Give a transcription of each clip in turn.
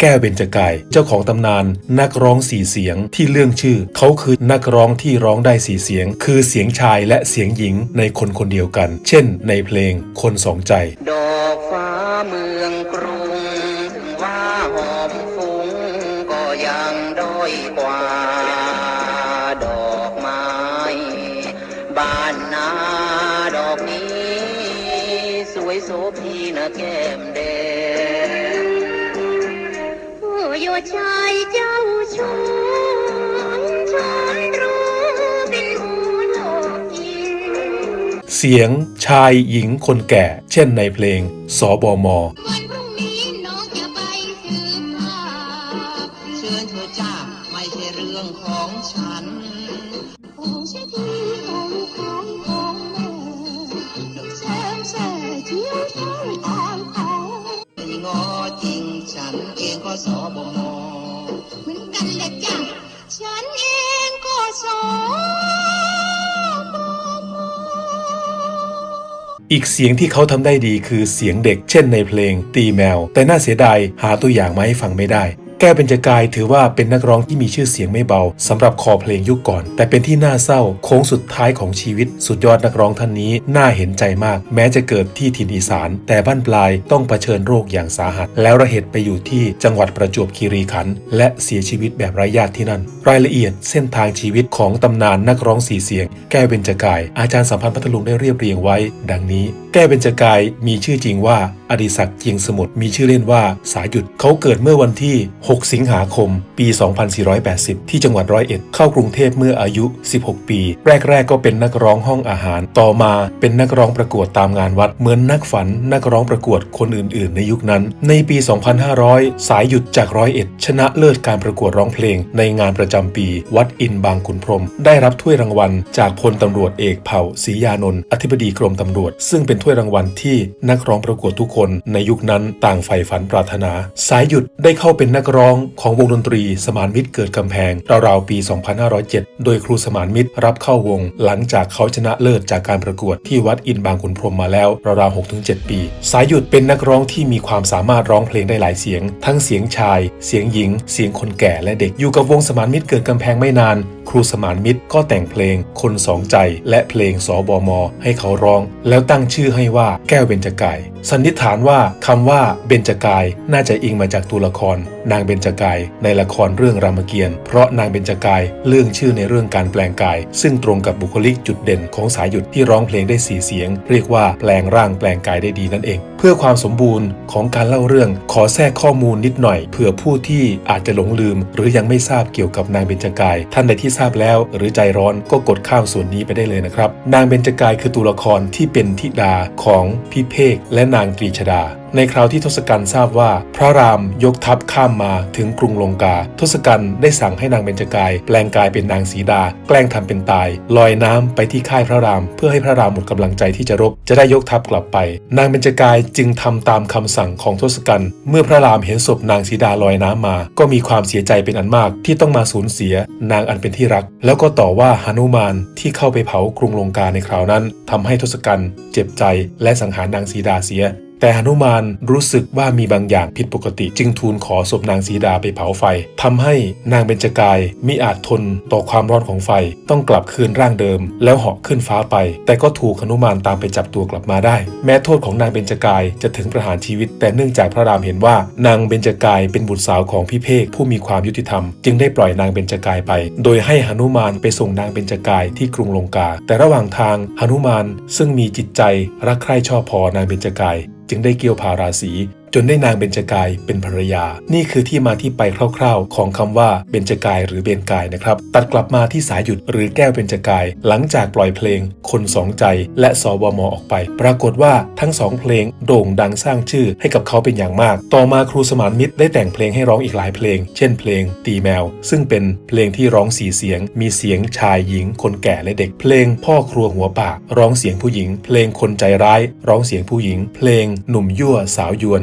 แก้วเบญจกาย เจ้าของตำนาน นักร้องสี่เสียงที่เรื่องชื่อ เขาคือนักร้องที่ร้องได้สี่เสียง คือเสียงชายและเสียงหญิงในคนคนเดียวกัน เช่น ในเพลงคนสองใจ ดอกฟ้าเมืองกรุงถึงว่าหอมฟุ้งก็ยังด้อยกว่า ดอกไม้บ้านนาดอกนี้ สวยโสพีนะแก ชายเจ้าชู้ชนรู้เป็นหูโลกอิน เสียงชายหญิงคนแก่ เช่นในเพลงสบม วันพรุ่งนี้น้องจะไปสืบภาพเชิญเธอจ้าไม่ใช่เรื่องของฉัน ของเสียทีของของของแม่ดอกแซมแส่เที่ยวช่างอ่อนของไม่งอจริงฉันเองก็สบมเฉันเองก็สอีกเสียงที่เขาทำได้ดีคือเสียงเด็ก เช่นในเพลงตีแมว แต่น่าเสียดายหาตัวอย่างมาให้ฟังไม่ได้ แก้วเบญจกายถือว่าเป็นนักร้องที่มีชื่อเสียงไม่เบาสำหรับคอเพลงยุคก่อน แต่เป็นที่น่าเศร้าโค้งสุดท้ายของชีวิต สุดยอดนักร้องท่านนี้น่าเห็นใจมาก แม้จะเกิดที่ถิ่นอีสาน แต่บ้านปลายต้องเผชิญโรคอย่างสาหัส แล้วระเหตุไปอยู่ที่จังหวัดประจวบคีรีขันธ์และเสียชีวิตแบบไร้ญาติที่นั่น รายละเอียดเส้นทางชีวิตของตำนานนักร้องสีเสียง แก้วเบญจกาย อาจารย์สัมพันธ์พัทลุงได้เรียบเรียงไว้ ดังนี้แก้วเบญจกายมีชื่อจริงว่าอดิศักดิ์เจียงสมุทรมีชื่อเล่นว่าสายุดเขาเกิดเมื่อวันที่ 6 สิงหาคม ปี 2480 ที่จังหวัดร้อยเอ็ดเข้ากรุงเทพเมื่ออายุ 16 ปี แรก ๆ ก็เป็นนักร้องห้องอาหาร ต่อมาเป็นนักร้องประกวดตามงานวัด เหมือนนักฝันนักร้องประกวดคนอื่น ๆ ในยุคนั้น ในปี 2500 สายหยุดจากร้อยเอ็ดชนะเลิศการประกวดร้องเพลง ในงานประจำปี วัดอินบางขุนพรม ได้รับถ้วยรางวัล จากพลตำรวจเอกเผ่าศรียานนท์อธิบดีกรมตำรวจ ซึ่งเป็นถ้วยวยรางวัลที่นักร้องประกวดทุกคนในยุคนั้นต่างใฝ่ฝันปรารถนา สายหยุดได้เข้าเป็นนักร้องของวงดนตรีสมานมิตรเกิดกำแพง ราวๆปี 2507 โดยครูสมานมิตรรับเข้าวง หลังจากเขาชนะเลิศจากการประกวดที่วัดอินบางขุนพรหมมาแล้วราวๆ6-7 ปี สายหยุดเป็นนักร้องที่มีความสามารถร้องเพลงได้หลายเสียง ทั้งเสียงชาย เสียงหญิง เสียงคนแก่และเด็กอยู่กับวงสมานมิตรเกิดกำแพงไม่นาน ครูสมานมิตรก็แต่งเพลงคนสองใจและเพลงสบมให้เขาร้อง แล้วตั้งชื่อให้ว่าแก้วเบญจกาย สันนิษฐานว่าคำว่าเบญจกายน่าจะอิงมาจากตัวละคร นางเบญจกาย ในละครเรื่องรามเกียรติ์เพราะนางเบญจกายเรื่องชื่อในเรื่องการแปลงกาย ซึ่งตรงกับบุคลิกจุดเด่นของสายหยุดที่ร้องเพลงได้สีเสียง เรียกว่าแปลงร่างแปลงกายได้ดีนั่นเอง เพื่อความสมบูรณ์ของการเล่าเรื่องขอแทรกข้อมูลนิดหน่อยเผื่อผู้ที่อาจจะหลงลืม หรือยังไม่ทราบเกี่ยวกับนางเบญจกาย ท่านใดที่ทราบแล้ว หรือใจร้อนก็กดข้ามส่วนนี้ไปได้เลยนะครับ นางเบญจกายคือตัวละครที่เป็นธิดาของพิเภกและนางตรีชดา ในคราวที่ทศกัณฐ์ทราบว่า พระรามยกทัพข้ามมาถึงกรุงลงกา ทศกัณฐ์ได้สั่งให้นางเบญจกาย แปลงกายเป็นนางสีดา แกล้งทำเป็นตาย ลอยน้ำไปที่ค่ายพระราม เพื่อให้พระรามหมดกำลังใจที่จะรบ จะได้ยกทัพกลับไป นางเบญจกายจึงทำตามคำสั่งของทศกัณฐ์เมื่อพระรามเห็นศพนางสีดาลอยน้ำมา ก็มีความเสียใจเป็นอันมากที่ต้องมาสูญเสีย นางอันเป็นที่รัก แล้วก็ต่อว่าหนุมานที่เข้าไปเผากรุงลงกาในคราวนั้นทำให้ทศกัณฐ์เจ็บใจและสังหารนางสีดาเสีย แต่หนุมานรู้สึกว่ามีบางอย่างผิดปกติ จึงทูลขอศพนางสีดาไปเผาไฟทำให้นางเบญจกายมิอาจทนต่อความร้อนของไฟ ต้องกลับคืนร่างเดิม แล้วเหาะขึ้นฟ้าไป แต่ก็ถูกหนุมานตามไปจับตัวกลับมาได้ แม้โทษของนางเบญจกายจะถึงประหารชีวิต แต่เนื่องจากพระรามเห็นว่า นางเบญจกายเป็นบุตรสาวของพี่เพกผู้มีความยุติธรรม จึงได้ปล่อยนางเบญจกายไป โดยให้หนุมานไปส่งนางเบญจกายที่กรุงลงกา แต่ระหว่างทางหนุมานซึ่งมีจิตใจรักใคร่ชอบพอนางเบญจกาย จึงได้เกี่ยวพาราศี นได้นางเบญจกายเป็นภรรยา นี่คือที่มาที่ไปคร่าวๆ ของคำว่าเบญจกายหรือเบญกายนะครับ ตัดกลับมาที่สายหยุดหรือแก้วเบญจกาย หลังจากปล่อยเพลง คนสองใจ และสบมออกไป ปรากฏว่าทั้งสองเพลงโด่งดังสร้างชื่อให้กับเขาเป็นอย่างมาก ต่อมาครูสมานมิตรได้แต่งเพลงให้ร้องอีกหลายเพลง เช่นเพลง ตีแมว ซึ่งเป็นเพลงที่ร้องสี่เสียง มีเสียงชายหญิง คนแก่และเด็ก เพลงพ่อครัวหัวปากร้องเสียงผู้หญิง เพลงคนใจร้าย ร้องเสียงผู้หญิง เพลงหนุ่มยั่วสาวยวน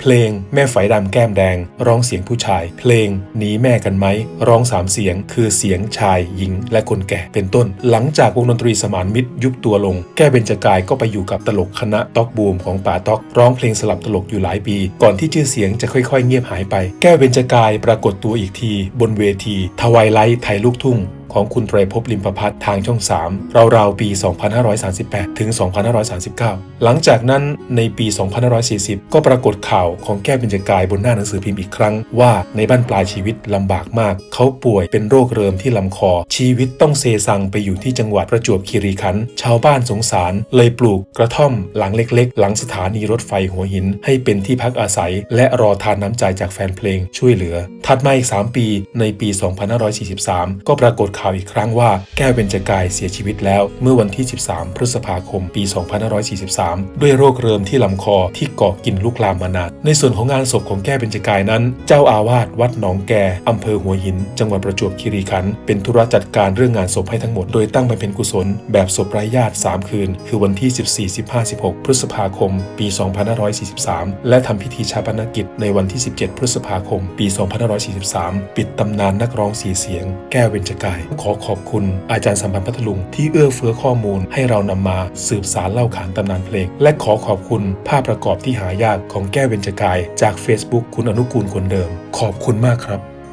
เพลงแม่ไฝดำแก้มแดง ร้องเสียงผู้ชาย เพลงหนีแม่กันไหม ร้องสามเสียง คือเสียงชายหญิงและคนแก่เป็นต้น หลังจากวงดนตรีสมานมิตรยุบตัวลง แก้วเบญจกายก็ไปอยู่กับตลกคณะต๊อกบูมของป่าต๊อกร้องเพลงสลับตลกอยู่หลายปี ก่อนที่ชื่อเสียงจะค่อยๆ เงียบหายไป แก้วเบญจกายปรากฏตัวอีกที บนเวทีทวายไลท์ไทยลูกทุ่ง ของคุณไตรภพลิมประพัฒน์ทางช่อง 3 ราวๆปี 2538 ถึง 2539 หลังจากนั้นในปี 2540 ก็ปรากฏข่าวของแก้วเบญจกายบนหน้าหนังสือพิมพ์อีกครั้งว่าในบ้านปลายชีวิตลำบากมาก เขาป่วยเป็นโรคเริมที่ลำคอ ชีวิตต้องเซซังไปอยู่ที่จังหวัดประจวบคีรีขันธ์ชาวบ้านสงสาร เลยปลูกกระท่อมหลังเล็กๆ หลังสถานีรถไฟหัวหิน ให้เป็นที่พักอาศัย และรอทานน้ำใจจากแฟนเพลงช่วยเหลือ ถัดมาอีก 3 ปีในปี 2543 ก็ปรากฏข่าวอีกครั้งว่าแก้วเบญจกายเสียชีวิตแล้ว เมื่อวันที่ 13 พฤษภาคม ปี 2543 ด้วยโรคเริมที่ลำคอที่เกาะกินลุกลามมานานในส่วนของงานศพของแก้วเบญจกายนั้น เจ้าอาวาสวัดหนองแกอำเภอหัวหิน จังหวัดประจวบคีรีขันธ์เป็นธุระจัดการเรื่องงานศพให้ทั้งหมดโดยตั้งบำเพ็ญกุศล แบบศพไร้ญาติ 3 คืน คือวันที่ 14 15 16 พฤษภาคม ปี 2543 และทำพิธีชาปนกิจในวันที่ 17 พฤษภาคม ปี 2543 ปิดตำนานนักร้องสีเสียง แก้วเบญจกาย ขอขอบคุณอาจารย์สัมพันธ์พัทลุงที่เอื้อเฟื้อข้อมูลให้เรานำมาสืบสารเล่าขานตำนานเพลง และขอขอบคุณภาพประกอบที่หายากของแก้เบญจกาย จาก Facebook คุณอนุกูลคนเดิม ขอบคุณมากครับ